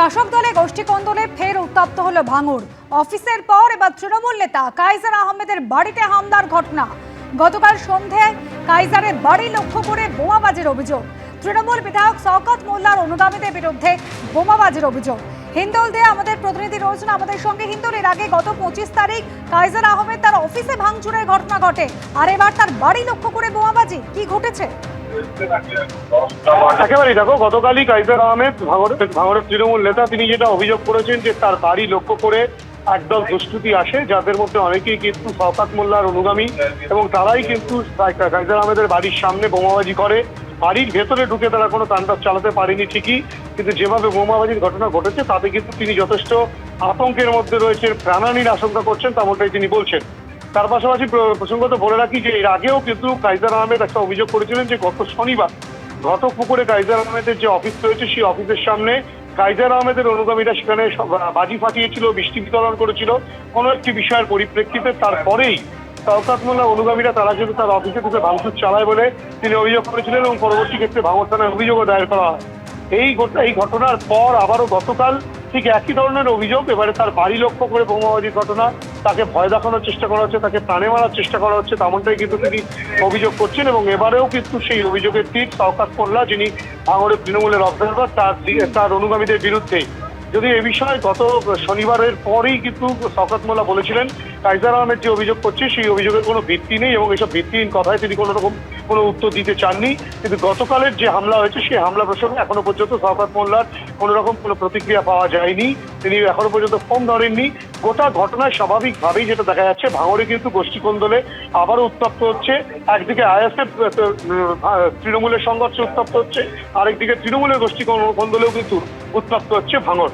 শাসক দলে গোষ্ঠী কন্দলে ফের উত্তপ্ত হলো ভাঙুর অফিসের পর এবার তৃণমূল নেতা কাইজার আহমেদের বাড়িতে হামলার ঘটনা। গতকাল সন্ধ্যায় কাইজারের বাড়ি লক্ষ্য করে বোমাবাজির অভিযোগ। তৃণমূল বিধায়ক শওকত মোল্লার অনুগামীদের বিরুদ্ধে বোমাবাজির অভিযোগ। হিন্দল দিয়ে আমাদের প্রতিনিধি রয়েছেন আমাদের সঙ্গে। হিন্দল, এর আগে গত পঁচিশ তারিখ কাইজার আহমেদ তার অফিসে ভাঙচুরের ঘটনা ঘটে। আর এবার তার বাড়ি লক্ষ্য করে বোমাবাজি। কি ঘটেছে? একেবারেই দেখো, গতকালই কাইজার আহমেদ ভাঙড়ের তৃণমূল নেতা, তিনি যেটা অভিযোগ করেছেন যে তার বাড়ি লক্ষ্য করে একদল দুষ্কৃতী আসে, যাদের মধ্যে অনেকেই কিন্তু শওকাত মোল্লার অনুগামী, এবং তারাই কিন্তু কাই- কাইজার আহমেদের বাড়ির সামনে বোমাবাজি করে। বাড়ির ভেতরে ঢুকে তারা কোনো তাণ্ডব চালাতে পারেনি ঠিকই, কিন্তু যেভাবে বোমাবাজির ঘটনা ঘটেছে, তাতে কিন্তু তিনি যথেষ্ট আতঙ্কের মধ্যে রয়েছেন, প্রাণহানির আশঙ্কা করছেন তেমনটাই তিনি বলছেন তার পাশাপাশি প্র- প্রসঙ্গত বলে রাখি যে এর আগেও কিন্তু কাইজার আহমেদ একটা অভিযোগ করেছিলেন যে গত শনিবার ঘটকপুকুরে কাইজার আহমেদের যে অফিস রয়েছে, সেই অফিসের সামনে কাইজার আহমেদের অনুগামীরা সেখানে বাজি ফাটিয়েছিল বৃষ্টি বিতরণ করেছিল। কোনো একটি বিষয়ের পরিপ্রেক্ষিতে তারপরেই শওকাত মোল্লা অনুগামীরা তারা কিন্তু তার অফিসে ঢুকে ভাঙচুর চালায় বলে তিনি অভিযোগ করেছিলেন এবং পরবর্তী ক্ষেত্রে ভাঙর থানায় অভিযোগও দায়ের করা হয়। এই এই ঘটনার পর আবারও গতকাল ঠিক একই ধরনের অভিযোগ, এবারে তার বাড়ি লক্ষ্য করে বোমাবাজির ঘটনা তাকে ভয় দেখানোর চেষ্টা করা হচ্ছে, তাকে প্রাণে মারার চেষ্টা করা হচ্ছে, তেমনটাই কিন্তু তিনি অভিযোগ করছেন এবং এবারেও কিন্তু সেই অভিযোগের তীর শওকাত করলা যিনি ভাঙড়ের তৃণমূলের অবজারভার তার তার অনুগামীদের বিরুদ্ধে যদি এ বিষয়ে গত শনিবারের পরেই কিন্তু শওকত মোল্লা বলেছিলেন কাইজার আহমেদ যে অভিযোগ করছে, সেই অভিযোগের কোনো ভিত্তি নেই এবং এসব ভিত্তিহীন কথায় তিনি কোনো রকম কোনো উত্তর দিতে চাননি। কিন্তু গতকালের যে হামলা হয়েছে সেই হামলা প্রসঙ্গে এখনও পর্যন্ত শওকত মোল্লার কোনো রকম কোনো প্রতিক্রিয়া পাওয়া যায়নি। তিনি এখনও পর্যন্ত ফোন ধরেননি। গোটা ঘটনায় স্বাভাবিকভাবেই যেটা দেখা যাচ্ছে, ভাঙড়ে কিন্তু গোষ্ঠী কোন্দলে আবারও উত্তপ্ত হচ্ছে। একদিকে আইএসএফ তৃণমূলের সংঘর্ষে উত্তপ্ত হচ্ছে। আরেকদিকে তৃণমূলের গোষ্ঠী কোন্দলেও কিন্তু উত্তপ্ত হচ্ছে ভাঙড়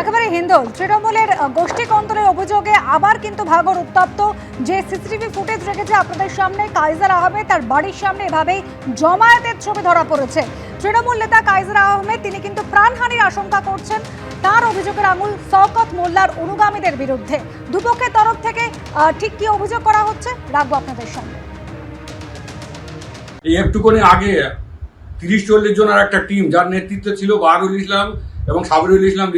একেবারে হিন্দল তৃণমূলের গোষ্ঠী কন্দলের অভিযোগে আবার কিন্তু ভাগর উত্তপ্ত। যে সিসিটিভি ফুটেজ রেখেছে আপনাদের সামনে কাইজার আহমেদ তার বাড়ির সামনে এভাবেই জমায়েতের ছবি ধরা পড়েছে। তৃণমূল নেতা কাইজার আহমেদ তিনি কিন্তু প্রাণহানির আশঙ্কা করছেন তার অভিযোগের আঙুল শওকত মোল্লার অনুগামীদের বিরুদ্ধে। দুপক্ষের তরফ থেকে আহ, ঠিক কি অভিযোগ করা হচ্ছে? রাখব আপনাদের সামনে। এই একটুখানি আগে তিরিশ চল্লিশ জনের একটা টিম যার নেতৃত্বে ছিল বাহারুল ইসলাম এবং সাবিরুল ইসলাম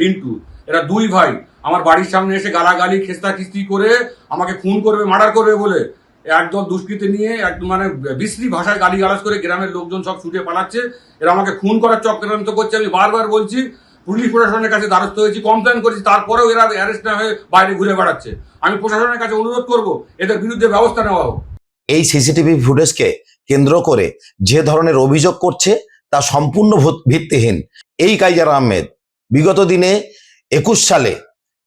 রিন্টু। এরা দুই ভাই। আমার বাড়ির সামনে এসে গালাগালি খেস্তা করে আমাকে খুন করবে, মার্ডার করবে বলে একদল দুষ্কৃতি নিয়ে একদম মানে বিশ্রী ভাষায় গালি গালাজ করে গ্রামের লোকজন সব ছুটে পালাচ্ছে। এরা আমাকে খুন করার চক্রান্ত করছে। আমি বারবার বলছি, পুলিশ প্রশাসনের কাছে দ্বারস্থ হয়েছি কমপ্লেন করেছি। তারপরেও এরা অ্যারেস্ট না হয়ে বাইরে ঘুরে বেড়াচ্ছে। আমি প্রশাসনের কাছে অনুরোধ করব, এদের বিরুদ্ধে ব্যবস্থা নেওয়া হোক। এই সিসিটিভি ফুটেজকে কেন্দ্র করে যে ধরনের অভিযোগ করছে তা সম্পূর্ণ ভূত- ভিত্তিহীন। এই কাইজার আহমেদ বিগত দিনে একুশ সালে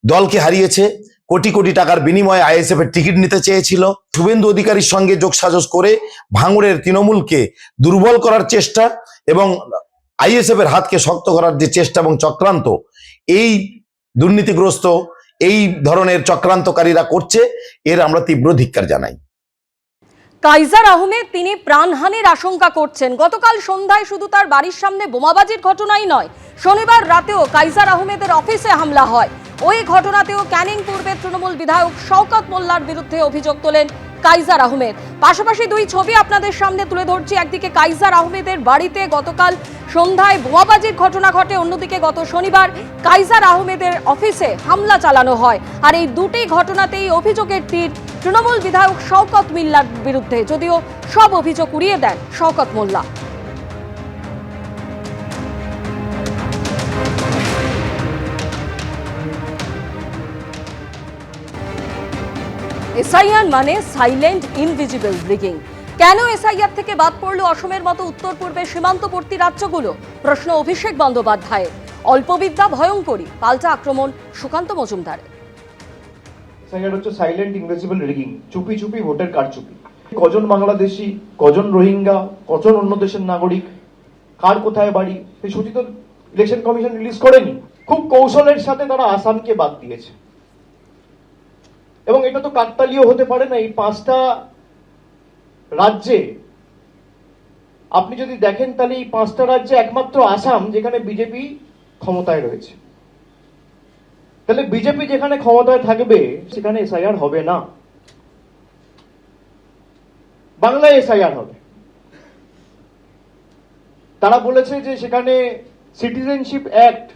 দলকে হারিয়েছে, কোটি কোটি টাকার বিনিময়ে আইএসএফ এর টিকিট নিতে চেয়েছিল। শুভেন্দু অধিকারীর সঙ্গে যোগসাজস করে ভাঙড়ের তৃণমূলকে দুর্বল করার চেষ্টা এবং আইএসএফ এর হাতকে শক্ত করার যে চেষ্টা এবং চক্রান্ত, এই দুর্নীতিগ্রস্ত, এই ধরনের চক্রান্তকারীরা করছে, এর আমরা তীব্র ধিক্কার জানাই। কাইজার আহমেদ তিনি প্রাণহানির আশঙ্কা করছেন। গতকাল সন্ধ্যায় শুধু তার বাড়ির সামনে বোমাবাজির ঘটনাই নয়, শনিবার রাতেও কাইজার আহমেদের অফিসে হামলা হয়। ওই ঘটনাতেও ক্যানিং পূর্বের তৃণমূল বিধায়ক শওকত মোল্লার বিরুদ্ধে অভিযোগ তোলেন কাইজার আহমেদ। পাশাপাশি দুই ছবি আপনাদের সামনে তুলে ধরছি। একদিকে কাইজার আহমেদের বাড়িতে গতকাল সন্ধ্যায় বোমাবাজির ঘটনা ঘটে, অন্যদিকে গত শনিবার কাইজার আহমেদের অফিসে হামলা চালানো হয়। আর এই দুটি ঘটনাতেই অভিযোগের তীর তৃণমূল বিধায়ক শওকত মিল্লার বিরুদ্ধে যদিও সব অভিযোগ উড়িয়ে দেন শওকত মোল্লা। এসআইআর মানে সাইলেন্ট ইনভিজিবল রিগিং। কেন এসআইআর থেকে বাদ পড়ল অসমের মতো উত্তর পূর্বের সীমান্তবর্তী রাজ্যগুলো? প্রশ্ন অভিষেক বন্দ্যোপাধ্যায়ের। অল্পবিদ্যা ভয়ঙ্করী, পাল্টা আক্রমণ সুকান্ত মজুমদার সেকেন্ড হচ্ছে সাইলেন্ট ইনভিজিবল রিগিং চুপি চুপি ভোটের কজন বাংলাদেশি, কজন রোহিঙ্গা, কজন অন্য দেশের নাগরিক, কার কোথায় বাড়ি, সেই সূচি তো ইলেকশন কমিশন রিলিজ করেনি। খুব কৌশলের সাথে তারা আসামকে বাদ দিয়েছে। এবং এটা তো কাকতালীয় হতে পারে না, এই পাঁচটা রাজ্যে আপনি যদি দেখেন তাহলে এই পাঁচটা রাজ্যে একমাত্র আসাম, যেখানে বিজেপি ক্ষমতায় রয়েছে। তাহলে বিজেপি যেখানে ক্ষমতায় থাকবে, সেখানে এসআইআর হবে না। বাংলায় এসআইআর হবে। তারা বলেছে যে সেখানে সিটিজেনশিপ অ্যাক্ট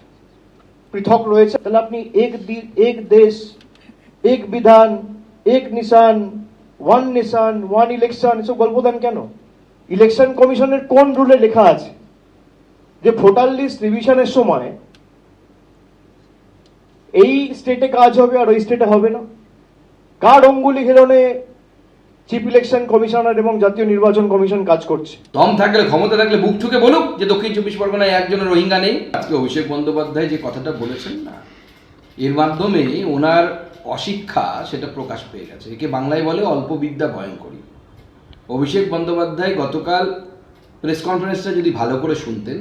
পৃথক রয়েছে। তাহলে আপনি এক এক দেশ, এক বিধান, এক নিশান ওয়ান নিশান ওয়ান ইলেকশন এসব গল্প দেন কেন? ইলেকশন কমিশনের কোন রুলে লেখা আছে? যে ভোটার লিস্ট রিভিশনের সময় এই স্টেটে কাজ হবে আর ওই স্টেটে হবে না। কার অঙ্গুলি হিরণে চিফ ইলেকশন কমিশনার এবং জাতীয় নির্বাচন কমিশন কাজ করছে? দম থাকলে, ক্ষমতা থাকলে বুক ঠুকে বলুক যে দক্ষিণ চব্বিশ পরগনায় একজনের রোহিঙ্গা নেই। আজকে অভিষেক বন্দ্যোপাধ্যায় যে কথাটা বলেছেন না, এর মাধ্যমে ওনার অশিক্ষা সেটা প্রকাশ পেয়ে গেছে। একে বাংলায় বলে অল্প বিদ্যা ভয়ঙ্করী। অভিষেক বন্দ্যোপাধ্যায় গতকাল প্রেস কনফারেন্সটা যদি ভালো করে শুনতেন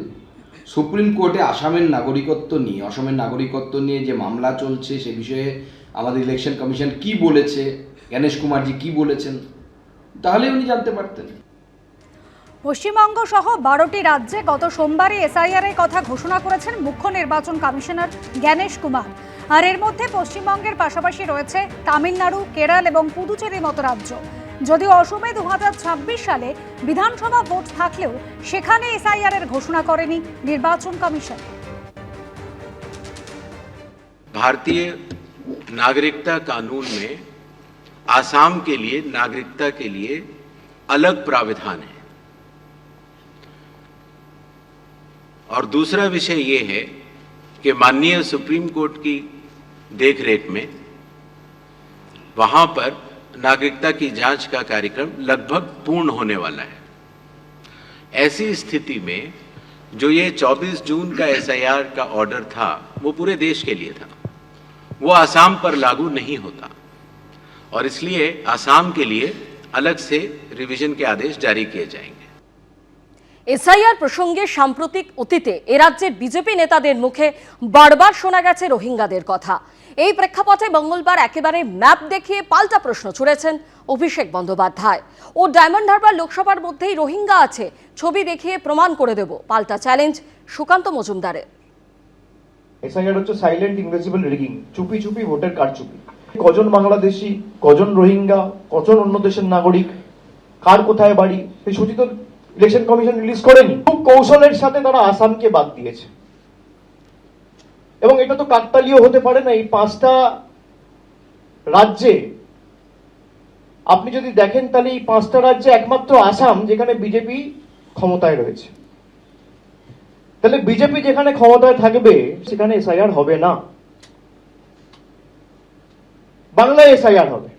সুপ্রিম কোর্টে আসামের নাগরিকত্ব নিয়ে, অসমের নাগরিকত্ব নিয়ে যে মামলা চলছে সে বিষয়ে আমাদের ইলেকশন কমিশন কি বলেছে গণেশ কুমারজি কি বলেছেন, তাহলে উনি জানতে পারতেন। পশ্চিমবঙ্গ সহ বারোটি রাজ্যে গত সোমবারই এসআইআর এর কথা ঘোষণা করেছেন মুখ্য নির্বাচন কমিশনার জ্ঞানেশ কুমার। আর এর মধ্যে পশ্চিমবঙ্গের পাশাপাশি রয়েছে তামিলনাড়ু, কেরল এবং পুদুচেরির মতো রাজ্য। যদিও অসমে দু সালে বিধানসভা ভোট থাকলেও সেখানে এসআইআর এর ঘোষণা করেনি নির্বাচন কমিশন भारतीय नागरिकता कानून में आसाम के लिए नागरिकता के लिए अलग प्राविधान है और दूसरा विषय ये है कि माननीय सुप्रीम कोर्ट की देखरेख में वहां पर नागरिकता की जाँच का कार्यक्रम लगभग पूर्ण होने वाला है। ऐसी स्थिति में जो ये 24 जून का एसआईआर का ऑर्डर था, वो पूरे देश के लिए था। वो आसाम पर लागू नहीं होता। और इसलिए आसाम के लिए अलग से रिवीजन के आदेश जारी किए जाएँगे। এসআইআর প্রসঙ্গে সাম্প্রতিক অতীতে এ রাজ্যের বিজেপি নেতাদের মুখে বারবার শোনা গেছে রোহিঙ্গাদের কথা। এই প্রেক্ষাপটে মঙ্গলবার একেবারে ম্যাপ দেখিয়ে পাল্টা প্রশ্ন ছুড়েছেন অভিষেক বন্দ্যোপাধ্যায়। ও ডায়মন্ড হারবার লোকসভার মধ্যেই রোহিঙ্গা আছে, ছবি দেখিয়ে প্রমাণ করে দেব, পাল্টা চ্যালেঞ্জ সুকান্ত মজুমদারের। এসআইআর হচ্ছে সাইলেন্ট ইনভিজিবল রিগিং চুপি চুপি ভোটের কারচুপি। কজন বাংলাদেশি, কজন রোহিঙ্গা, কজন অন্য দেশের নাগরিক, কার কোথায় বাড়ি, সেই সূচি তো ইলেকশন কমিশন রিলিজ করেনি। খুব কৌশলের সাথে তারা আসামকে বাদ দিয়েছে। এবং এটা তো কাকতালীয় হতে পারে না, এই পাঁচটা রাজ্যে আপনি যদি দেখেন তাহলে এই পাঁচটা রাজ্যে একমাত্র আসাম, যেখানে বিজেপি ক্ষমতায় রয়েছে। তাহলে বিজেপি যেখানে ক্ষমতায় থাকবে, সেখানে এসআইআর হবে না। বাংলায় এসআইআর হবে।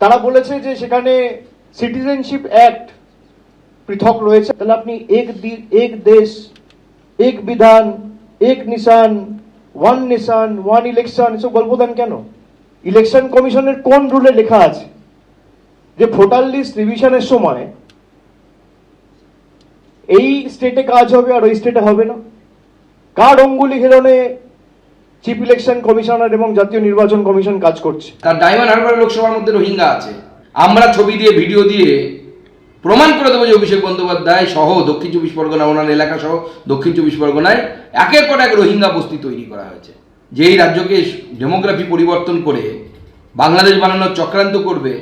তারা বলেছে যে সেখানে সিটিজেনশিপ অ্যাক্ট পৃথক রয়েছে। তাহলে আপনি এক এক দেশ, এক বিধান, এক নিশান ওয়ান নিশান ওয়ান ইলেকশন এসব গল্প দেন কেন? ইলেকশন কমিশনের কোন রুলে লেখা আছে? যে ভোটার লিস্ট রিভিশনের সময় এই স্টেটে কাজ হবে আর ওই স্টেটে হবে না। কার অঙ্গুলি হিরণে চিফ ইলেকশন কমিশনার এবং জাতীয় নির্বাচন কমিশন কাজ করছে? তার ডায়মন্ড হারবার লোকসভার মধ্যে রোহিঙ্গা আছে। আমরা ছবি দিয়ে, ভিডিও দিয়ে প্রমাণ করে দেবো যে অভিষেক বন্দ্যোপাধ্যায় সহ দক্ষিণ চব্বিশ পরগনা ওনার এলাকা সহ দক্ষিণ চব্বিশ পরগনায় একের পর এক রোহিঙ্গা বস্তি তৈরি করা হয়েছে। যে এই রাজ্যকে ডেমোগ্রাফি পরিবর্তন করে বাংলাদেশ বানানোর চক্রান্ত করবে,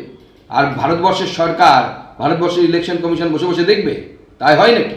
আর ভারতবর্ষের সরকার, ভারতবর্ষের ইলেকশন কমিশন বসে বসে দেখবে, তাই হয় নাকি?